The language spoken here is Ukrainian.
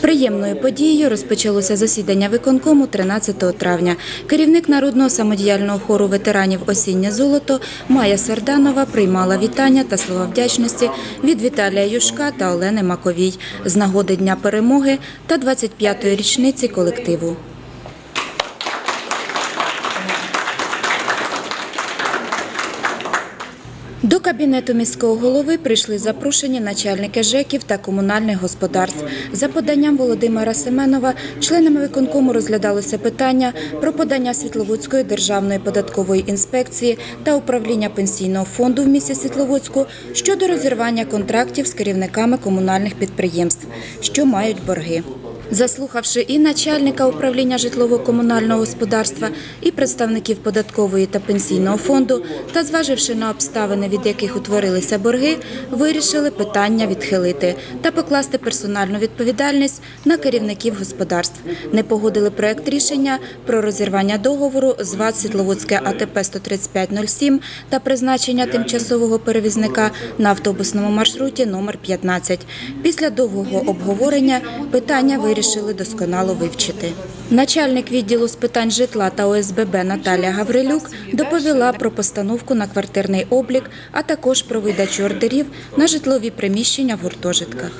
Приємною подією розпочалося засідання виконкому 13 травня. Керівник народного самодіяльного хору ветеранів Осіннє золото Майя Сарданова приймала вітання та слова вдячності від Віталія Юшка та Олени Маковій з нагоди Дня перемоги та 25-ї річниці колективу. До кабінету міського голови прийшли запрошені начальники ЖЕКів та комунальних господарств. За поданням Володимира Семенова, членами виконкому розглядалося питання про подання Світловодської державної податкової інспекції та управління пенсійного фонду в місті Світловодську щодо розірвання контрактів з керівниками комунальних підприємств, що мають борги. Заслухавши і начальника управління житлово-комунального господарства, і представників податкової та пенсійного фонду, та зваживши на обставини, від яких утворилися борги, вирішили питання відхилити та покласти персональну відповідальність на керівників господарств. Не погодили проект рішення про розірвання договору з ВАД Світловодське АТП 13507 та призначення тимчасового перевізника на автобусному маршруті номер 15. Після довгого обговорення питання вирішили досконало вивчити. Начальник відділу з питань житла та ОСББ Наталія Гаврилюк доповіла про постановку на квартирний облік, а також про видачу ордерів на житлові приміщення в гуртожитках.